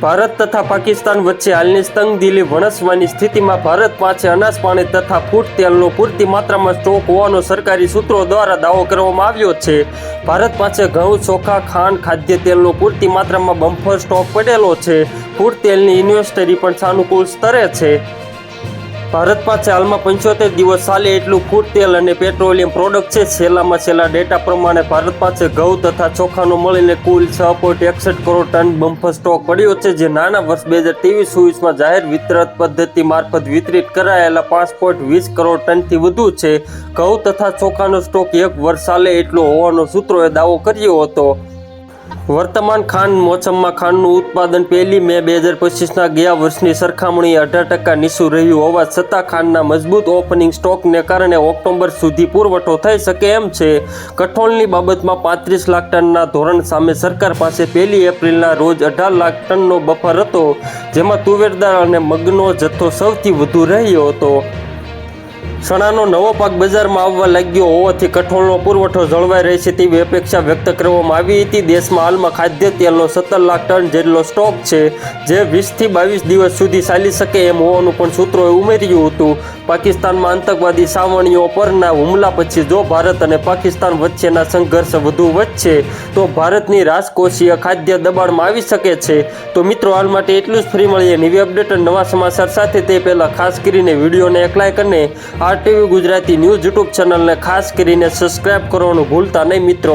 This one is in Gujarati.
ભારત તથા પાકિસ્તાન વચ્ચે હાલની તંગદિલી વણસવાની સ્થિતિમાં ભારત પાસે અનાજ, પાણી તથા ફૂડ તેલનો પૂરતી માત્રામાં સ્ટોક હોવાનો સરકારી સૂત્રો દ્વારા દાવો કરવામાં આવ્યો છે. ભારત પાસે ઘઉં, ચોખા, ખાંડ, ખાદ્ય તેલનો પૂરતી માત્રામાં બમ્ફર સ્ટોક પડેલો છે. ફૂડ તેલની ઇન્વેસ્ટરી પણ સાનુકૂળ સ્તરે છે. ભારત પાસે હાલમાં પંચોતેર દિવસ ચાલે એટલું ફૂડ તેલ અને પેટ્રોલિયમ પ્રોડક્ટ છે. છેલ્લામાં છેલ્લા ડેટા પ્રમાણે ભારત પાસે ઘઉં તથા ચોખાનો મળીને કુલ છ પોઈન્ટ એકસઠ કરોડ ટન બમ્ફર સ્ટોક પડ્યો છે, જે નાના વર્ષ બે હજાર ત્રેવીસ ચોવીસમાં જાહેર વિતરણ પદ્ધતિ મારફત વિતરિત કરાયેલા પાંચ પોઈન્ટ વીસ કરોડ ટનથી વધુ છે. ઘઉં તથા ચોખાનો સ્ટોક એક વર્ષ ચાલે એટલો હોવાનો સૂત્રોએ દાવો કર્યો હતો. વર્તમાન ખાંડ મોસમમાં ખાંડનું ઉત્પાદન પહેલી મે બે હજાર પચીસના ગયા વર્ષની સરખામણીએ અઢાર ટકા નીચું રહ્યું હોવા છતાં ખાંડના મજબૂત ઓપનિંગ સ્ટોકને કારણે ઓક્ટોબર સુધી પુરવઠો થઈ શકે એમ છે. કઠોળની બાબતમાં પાંત્રીસ લાખ ટનના ધોરણ સામે સરકાર પાસે પહેલી એપ્રિલના રોજ અઢાર લાખ ટનનો બફર હતો, જેમાં તુવેરદાળ અને મગનો જથ્થો સૌથી વધુ રહ્યો હતો. ચણાનો નવો પાક બજારમાં આવવા લાગ્યો હોવાથી કઠોળનો પુરવઠો જળવાઈ રહેશે તેવી અપેક્ષા વ્યક્ત કરવામાં આવી હતી. દેશમાં હાલમાં ખાદ્ય તેલનો સત્તર લાખ ટન જેટલો સ્ટોક છે, જે વીસથી બાવીસ દિવસ સુધી ચાલી શકે એમ હોવાનું પણ સૂત્રોએ ઉમેર્યું હતું. પાકિસ્તાનમાં આતંકવાદી સાવણીઓ પરના હુમલા પછી જો ભારત અને પાકિસ્તાન વચ્ચેના સંઘર્ષ વધુ વધશે, તો ભારતની રાજકોષીય ખાદ્ય દબાણમાં આવી શકે છે. તો મિત્રો, હાલ માટે એટલું જ. ફ્રી મળીએ નવી અપડેટ નવા સમાચાર સાથે. તે પહેલાં ખાસ કરીને વિડીયોને એક લાઈક અને આરટીવી ગુજરાતી ન્યૂઝ યુટ્યુબ ચેનલને ખાસ કરીને સબસ્ક્રાઇબ કરવાનું ભૂલતા નહીં મિત્રો.